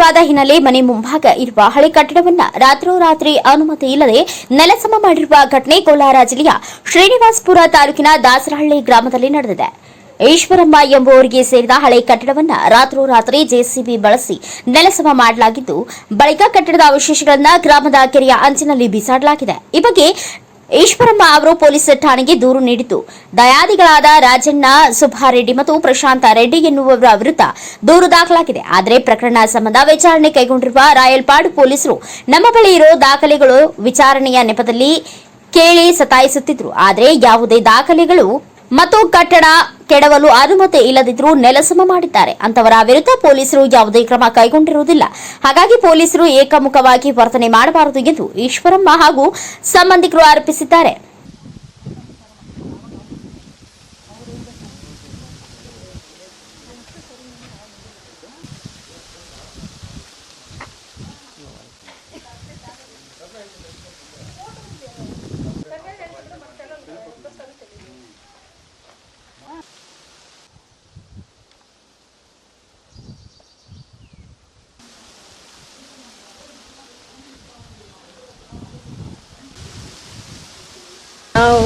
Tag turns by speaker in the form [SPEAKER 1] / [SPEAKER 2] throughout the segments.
[SPEAKER 1] ವಿವಾದ ಹಿನ್ನೆಲೆ ಮನೆ ಮುಂಭಾಗ ಇರುವ ಹಳೆ ಕಟ್ಟಡವನ್ನ ರಾತ್ರೋರಾತ್ರಿ ಅನುಮತಿ ಇಲ್ಲದೆ ನೆಲಸಮ ಮಾಡಿರುವ ಘಟನೆ ಕೋಲಾರ ಜಿಲ್ಲೆಯ ಶ್ರೀನಿವಾಸಪುರ ತಾಲೂಕಿನ ದಾಸರಹಳ್ಳಿ ಗ್ರಾಮದಲ್ಲಿ ನಡೆದಿದೆ. ಈಶ್ವರಮ್ಮ ಎಂಬುವರಿಗೆ ಸೇರಿದ ಹಳೆ ಕಟ್ಟಡವನ್ನ ರಾತ್ರೋರಾತ್ರಿ ಜೆಸಿಬಿ ಬಳಸಿ ನೆಲಸಮ ಮಾಡಲಾಗಿದ್ದು, ಬಳಿಕ ಕಟ್ಟಡದ ಅವಶೇಷಗಳನ್ನ ಗ್ರಾಮದ ಕೆರೆಯ ಅಂಚಿನಲ್ಲಿ ಬಿಸಾಡಲಾಗಿದೆ. ಈ ಬಗ್ಗೆ ಈಶ್ವರಮ್ಮ ಅವರು ಪೊಲೀಸ್ ಠಾಣೆಗೆ ದೂರು ನೀಡಿದ್ದು. ದಯಾದಿಗಳಾದ ರಾಜಣ್ಣ, ಸುಬ್ಬಾರೆಡ್ಡಿ ಮತ್ತು ಪ್ರಶಾಂತ ರೆಡ್ಡಿ ಎನ್ನುವವರ ವಿರುದ್ಧ ದೂರು ದಾಖಲಾಗಿದೆ. ಆದರೆ ಪ್ರಕರಣ ಸಂಬಂಧ ವಿಚಾರಣೆ ಕೈಗೊಂಡಿರುವ ರಾಯಲ್ಪಾಡು ಪೊಲೀಸರು ನಮ್ಮ ಬಳಿ ಇರೋ ದಾಖಲೆಗಳು ವಿಚಾರಣೆಯ ನೆಪದಲ್ಲಿ ಕೇಳಿ ಸತಾಯಿಸುತ್ತಿದ್ರು. ಆದರೆ ಯಾವುದೇ ದಾಖಲೆಗಳು ಮತ್ತು ಕಟ್ಟಡ ಕೆಡವಲು ಅನುಮತಿ ಇಲ್ಲದಿದ್ದರೂ ನೆಲಸಮ ಮಾಡಿದ್ದಾರೆ. ಅಂತವರ ವಿರುದ್ಧ ಪೊಲೀಸರು ಯಾವುದೇ ಕ್ರಮ ಕೈಗೊಂಡಿರುವುದಿಲ್ಲ. ಹಾಗಾಗಿ ಪೊಲೀಸರು ಏಕಮುಖವಾಗಿ ವರ್ತನೆ ಮಾಡಬಾರದು ಎಂದು ಈಶ್ವರಮ್ಮ ಹಾಗೂ ಸಂಬಂಧಿಕರು ಆರೋಪಿಸಿದ್ದಾರೆ.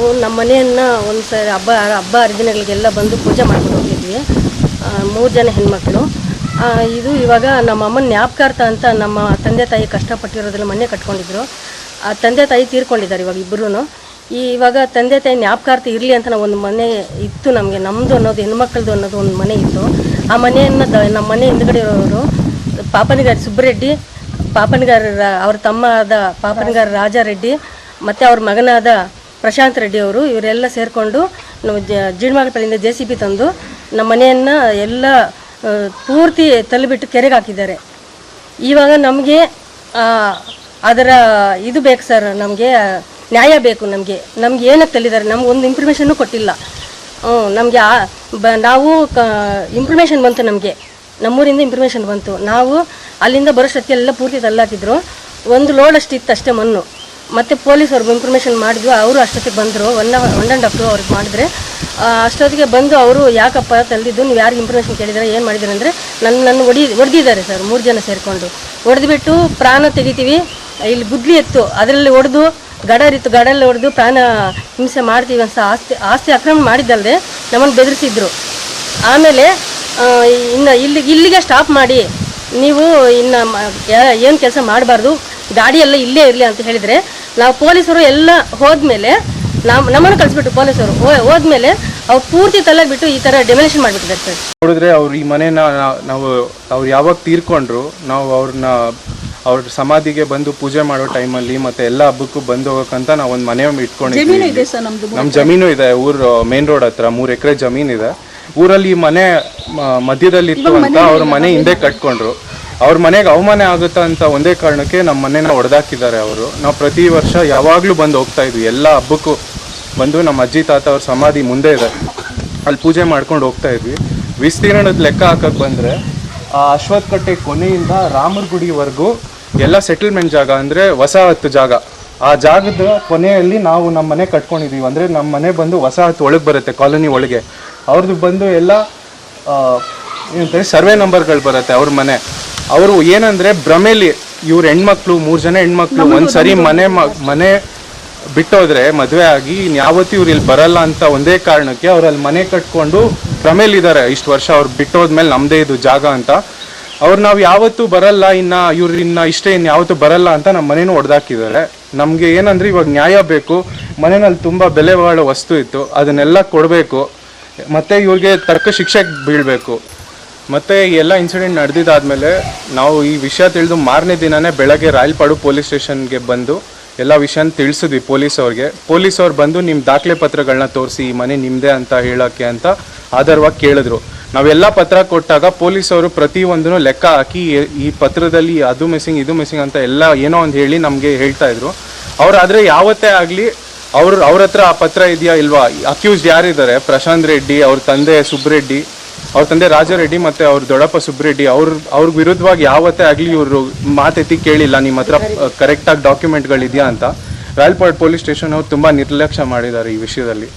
[SPEAKER 2] ನಾವು ನಮ್ಮ ಮನೆಯನ್ನ ಒಂದು ಸರಿ ಹಬ್ಬ ಹಬ್ಬ ಹರಿದಿನಗಳಿಗೆಲ್ಲ ಬಂದು ಪೂಜೆ ಮಾಡ್ಕೊಂಡು ಹೋಗಿದ್ವಿ. ಮೂರು ಜನ ಹೆಣ್ಮಕ್ಳು. ಇದು ಇವಾಗ ನಮ್ಮ ಅಮ್ಮನ ಜ್ಞಾಪಕಾರ್ಥ ಅಂತ ನಮ್ಮ ತಂದೆ ತಾಯಿ ಕಷ್ಟಪಟ್ಟಿರೋದ್ರಲ್ಲಿ ಮನೆ ಕಟ್ಕೊಂಡಿದ್ರು. ಆ, ತಂದೆ ತಾಯಿ ತೀರ್ಕೊಂಡಿದ್ದಾರೆ ಇವಾಗ ಇಬ್ಬರೂ ಈ, ಇವಾಗ ತಂದೆ ತಾಯಿ ಜ್ಞಾಪಕಾರ್ಥ ಇರಲಿ ಅಂತ ನಾವು ಒಂದು ಮನೆ ಇತ್ತು ನಮಗೆ. ನಮ್ಮದು ಅನ್ನೋದು ಹೆಣ್ಮಕ್ಳದ್ದು ಅನ್ನೋದು ಒಂದು ಮನೆ ಇತ್ತು. ಆ ಮನೆಯನ್ನು ನಮ್ಮ ಮನೆ ಹಿಂದ್ಗಡೆ ಇರೋರು ಪಾಪನಿಗಾರ ಸುಬ್ಬರೆಡ್ಡಿ ಪಾಪನಗಾರ ಅವ್ರ ತಮ್ಮ ಆದ ಪಾಪನಗಾರ ರಾಜಾರೆಡ್ಡಿ, ಮತ್ತು ಅವ್ರ ಮಗನಾದ ಪ್ರಶಾಂತ್ ರೆಡ್ಡಿ ಅವರು ಇವರೆಲ್ಲ ಸೇರಿಕೊಂಡು ನಾವು ಜ ಜೀಡ್ಮಾಗಪಲ್ಲಿಂದ ಜೆ ಸಿ ಬಿ ತಂದು ನಮ್ಮ ಮನೆಯನ್ನು ಎಲ್ಲ ಪೂರ್ತಿ ತಳ್ಳಿಬಿಟ್ಟು ಕೆರೆಗೆ ಹಾಕಿದ್ದಾರೆ. ಇವಾಗ ನಮಗೆ ಅದರ ಇದು ಬೇಕು ಸರ್, ನಮಗೆ ನ್ಯಾಯ ಬೇಕು ನಮಗೆ. ನಮ್ಗೆ ಏನಕ್ಕೆ ತಲ್ಲಿದ್ದಾರೆ ನಮ್ಗೆ ಒಂದು ಇನ್ಫಾರ್ಮೇಷನ್ನು ಕೊಟ್ಟಿಲ್ಲ. ಹ್ಞೂ, ನಮಗೆ ನಾವು ಕ ಇನ್ಫಾರ್ಮೇಷನ್ ಬಂತು ನಮಗೆ. ನಮ್ಮೂರಿಂದ ಇನ್ಫಾರ್ಮೇಷನ್ ಬಂತು. ನಾವು ಅಲ್ಲಿಂದ ಬರೋಷ್ಟೊತ್ತಿಗೆಲ್ಲ ಪೂರ್ತಿ ತಲ್ಲಾಕಿದ್ರು ಒಂದು ಲೋಡ್ ಅಷ್ಟೇ ಮಣ್ಣು. ಮತ್ತು ಪೊಲೀಸ್ ಅವ್ರಿಗೆ ಇನ್ಫಾರ್ಮೇಷನ್ ಮಾಡಿದ್ವಿ ಅವರು ಅಷ್ಟೊತ್ತಿಗೆ ಬಂದರು. One one and half to ಅವ್ರಿಗೆ ಮಾಡಿದ್ರೆ ಅಷ್ಟೊತ್ತಿಗೆ ಬಂದು ಅವರು ಯಾಕಪ್ಪ ತಂದಿದ್ದು, ನೀವು ಯಾರಿಗೆ ಇನ್ಫಾರ್ಮೇಷನ್ ಕೇಳಿದ್ರೆ ಏನು ಮಾಡಿದ್ದಾರೆ ಅಂದರೆ ನನ್ನ ನನ್ನ ಹೊಡಿ ಹೊಡೆದಿದ್ದಾರೆ ಸರ್ ಮೂರು ಜನ ಸೇರಿಕೊಂಡು. ಹೊಡೆದ್ಬಿಟ್ಟು ಪ್ರಾಣ ತೆಗಿತೀವಿ. ಇಲ್ಲಿ ಗುದ್ಲಿ ಇತ್ತು ಅದರಲ್ಲಿ ಹೊಡೆದು ಗಡರಿತ್ತು ಗಡಲ್ಲಿ ಹೊಡೆದು ಪ್ರಾಣ ಹಿಂಸೆ ಮಾಡ್ತೀವಿ ಅಂತ ಆಸ್ತಿ ಆಸ್ತಿ ಅಕ್ರಮ ಮಾಡಿದ್ದಲ್ಲದೆ ನಮ್ಮನ್ನು ಬೆದರಿಸಿದ್ರು. ಆಮೇಲೆ ಇನ್ನು ಇಲ್ಲಿಗೆ ಇಲ್ಲಿಗೆ ಸ್ಟಾಪ್ ಮಾಡಿ. ನೀವು ಇನ್ನು ಏನು ಕೆಲಸ ಮಾಡಬಾರ್ದು ಗಾಡಿ ಎಲ್ಲ ಇಲ್ಲೇ ಇರಲಿ ಅಂತ ಹೇಳಿದರೆ ನಾವು ಪೊಲೀಸರು ಎಲ್ಲ ಹೋದ್ಮೇಲೆ ನಾವು ನಮ್ಮನ್ನು ಕಳಿಸ್ಬಿಟ್ಟು ಪೊಲೀಸರು. ಹೋ- ಹೋದ್ಮೇಲೆ ಅವ್ರು ಪೂರ್ತಿ ತಲೆ ಬಿಟ್ಟು ಈ ತರ ಡೆಮೊಲೇಷನ್ ಮಾಡಿಬಿಟ್ಟಿದ್ದಾರೆ ಸರ್.
[SPEAKER 3] ನೋಡಿದ್ರೆ ಅವ್ರು ಈ ಮನೆನ ನಾವು ಅವ್ರು ಯಾವಾಗ ತೀರ್ಕೊಂಡ್ರು ನಾವು ಅವ್ರನ್ನ ಅವ್ರ ಸಮಾಧಿಗೆ ಬಂದು ಪೂಜೆ ಮಾಡೋ ಟೈಮಲ್ಲಿ ಮತ್ತೆ ಎಲ್ಲ ಹಬ್ಬಕ್ಕೂ ಬಂದು ಹೋಗಕ್ಕಂತ ನಾವು ಒಂದು ಮನೆ ಇಟ್ಕೊಂಡಿದ್ವಿ ನಮ್ಮ ಜಮೀನು ಇದೆ ಊರು ಮೇನ್ ರೋಡ್ ಹತ್ರ ಮೂರ್ ಎಕರೆ ಜಮೀನ್ ಇದೆ. ಊರಲ್ಲಿ ಈ ಮನೆ ಮಧ್ಯದಲ್ಲಿ ಇತ್ತು ಅಂತ ಅವ್ರ ಮನೆ? ಹಿಂದೆ ಕಟ್ಕೊಂಡ್ರು. ಅವ್ರ ಮನೆಗೆ ಅವಮಾನ ಆಗುತ್ತಾ ಅಂತ ಒಂದೇ ಕಾರಣಕ್ಕೆ ನಮ್ಮ ಮನೇನ ಹೊಡೆದಾಕಿದ್ದಾರೆ ಅವರು. ನಾವು ಪ್ರತಿ ವರ್ಷ ಯಾವಾಗಲೂ ಬಂದು ಹೋಗ್ತಾ ಇದ್ವಿ. ಎಲ್ಲ ಹಬ್ಬಕ್ಕೂ ಬಂದು ನಮ್ಮ ಅಜ್ಜಿ, ತಾತ ಅವ್ರ ಸಮಾಧಿ ಮುಂದೆ ಇದೆ. ಅಲ್ಲಿ ಪೂಜೆ ಮಾಡ್ಕೊಂಡು ಹೋಗ್ತಾ ಇದ್ವಿ. ವಿಸ್ತೀರ್ಣದ ಲೆಕ್ಕ ಹಾಕಕ್ಕೆ ಬಂದ್ರೆ ಆ ಅಶ್ವತ್ಕಟ್ಟೆ ಕೊನೆಯಿಂದ ರಾಮರ ಗುಡಿವರೆಗೂ ಎಲ್ಲ ಸೆಟಲ್ಮೆಂಟ್ ಜಾಗ ಅಂದ್ರೆ ವಸಾಹತು ಜಾಗ. ಆ ಜಾಗದ ಕೊನೆಯಲ್ಲಿ ನಾವು ನಮ್ಮ ಮನೆ ಕಟ್ಕೊಂಡಿದ್ದೀವಿ ಅಂದ್ರೆ ನಮ್ಮ ಮನೆ ಬಂದು ವಸಾಹತು ಒಳಗೆ ಬರುತ್ತೆ, ಕಾಲೋನಿ ಒಳಗೆ. ಅವ್ರದ್ದು ಬಂದು ಎಲ್ಲ ಏನಂತಾರೆ ಸರ್ವೆ ನಂಬರ್ಗಳು ಬರುತ್ತೆ ಅವ್ರ ಮನೆ. ಅವರು ಏನಂದ್ರೆ ಭ್ರಮೇಲಿ ಇವ್ರ ಹೆಣ್ಮಕ್ಳು ಮೂರ್ ಜನ ಹೆಣ್ಮಕ್ಳು ಒಂದ್ಸರಿ ಮನೆ ಮನೆ ಬಿಟ್ಟೋದ್ರೆ ಮದುವೆ ಆಗಿ ಯಾವತ್ತೂ ಇವ್ರು ಇಲ್ಲಿ ಬರಲ್ಲ ಅಂತ ಒಂದೇ ಕಾರಣಕ್ಕೆ ಅವ್ರಲ್ಲಿ ಮನೆ ಕಟ್ಕೊಂಡು ಭ್ರಮೇಲಿದ್ದಾರೆ ಇಷ್ಟು ವರ್ಷ ಅವ್ರು ಬಿಟ್ಟೋದ್ಮೇಲೆ ನಮ್ದೇ ಇದು ಜಾಗ ಅಂತ. ಅವ್ರು ನಾವು ಯಾವತ್ತೂ ಬರಲ್ಲ ಇನ್ನ ಇವ್ರು ಇನ್ನ ಇಷ್ಟೇ ಇನ್ನು ಯಾವತ್ತೂ ಬರಲ್ಲ ಅಂತ ನಮ್ಮ ಮನೇನು ಹೊಡೆದಾಕಿದ್ದಾರೆ ನಮಗೆ ಏನಂದ್ರೆ ಇವಾಗ ನ್ಯಾಯ ಬೇಕು. ಮನೆಯಲ್ಲಿ ತುಂಬಾ ಬೆಲೆ ಬಾಳೋ ವಸ್ತು ಇತ್ತು. ಅದನ್ನೆಲ್ಲ ಕೊಡಬೇಕು. ಮತ್ತೆ ಇವ್ರಿಗೆ ತರ್ಕ ಶಿಕ್ಷೆ ಬೀಳ್ಬೇಕು. ಮತ್ತೆ ಎಲ್ಲ ಇನ್ಸಿಡೆಂಟ್ ನಡೆದಿದ್ದಾದ್ಮೇಲೆ ನಾವು ಈ ವಿಷಯ ತಿಳಿದು ಮಾರನೇ ದಿನನೇ ಬೆಳಗ್ಗೆ ರಾಯಲ್ಪಾಡು ಪೊಲೀಸ್ ಸ್ಟೇಷನ್ಗೆ ಬಂದು ಎಲ್ಲ ವಿಷಯನ ತಿಳಿಸಿದ್ವಿ ಪೊಲೀಸ್ ಅವ್ರಿಗೆ. ಪೊಲೀಸ್ ಅವ್ರು ಬಂದು ನಿಮ್ಮ ದಾಖಲೆ ಪತ್ರಗಳನ್ನ ತೋರಿಸಿ, ಈ ಮನೆ ನಿಮ್ಮದೇ ಅಂತ ಹೇಳೋಕ್ಕೆ ಅಂತ ಆಧಾರವಾಗಿ ಕೇಳಿದ್ರು. ನಾವೆಲ್ಲ ಪತ್ರ ಕೊಟ್ಟಾಗ ಪೊಲೀಸ್ ಅವರು ಪ್ರತಿಯೊಂದನ್ನು ಲೆಕ್ಕ ಹಾಕಿ ಈ- ಈ ಪತ್ರದಲ್ಲಿ ಅದು ಮಿಸ್ಸಿಂಗ್, ಇದು ಮಿಸ್ಸಿಂಗ್ ಅಂತ ಎಲ್ಲ ಏನೋ ಒಂದು ಹೇಳಿ ನಮಗೆ ಹೇಳ್ತಾ ಇದ್ರು. ಅವ್ರು ಆದರೆ ಯಾವತ್ತೇ ಆಗಲಿ ಅವ್ರ ಅವ್ರ ಹತ್ರ ಆ ಪತ್ರ ಇದೆಯಾ ಇಲ್ವಾ? ಅಕ್ಯೂಸ್ಡ್ ಯಾರಿದ್ದಾರೆ? ಪ್ರಶಾಂತ್ ರೆಡ್ಡಿ, ಅವ್ರ ತಂದೆ ಸುಬ್ರೆಡ್ಡಿ ಅವ್ರ ತಂದೆ ರಾಜಾರೆಡ್ಡಿ ಮತ್ತೆ ಅವ್ರ ದೊಡ್ಡಪ್ಪ ಸುಬ್ರೆಡ್ಡಿ, ಅವ್ರ ಅವ್ರ ವಿರುದ್ಧವಾಗಿ ಯಾವತ್ತೇ ಆಗ್ಲಿ ಇವರು ಮಾತೆತ್ತಿ ಕೇಳಿಲ್ಲ, ನಿಮ್ಮ ಹತ್ರ ಕರೆಕ್ಟಾಗಿ ಡಾಕ್ಯುಮೆಂಟ್ಗಳಿದೆಯಾ ಅಂತ. ರಾಯಲ್ಪಾಡ್ ಪೊಲೀಸ್ ಸ್ಟೇಷನ್ ಅವ್ರು ತುಂಬಾ ನಿರ್ಲಕ್ಷ್ಯ ಮಾಡಿದ್ದಾರೆ ಈ ವಿಷಯದಲ್ಲಿ.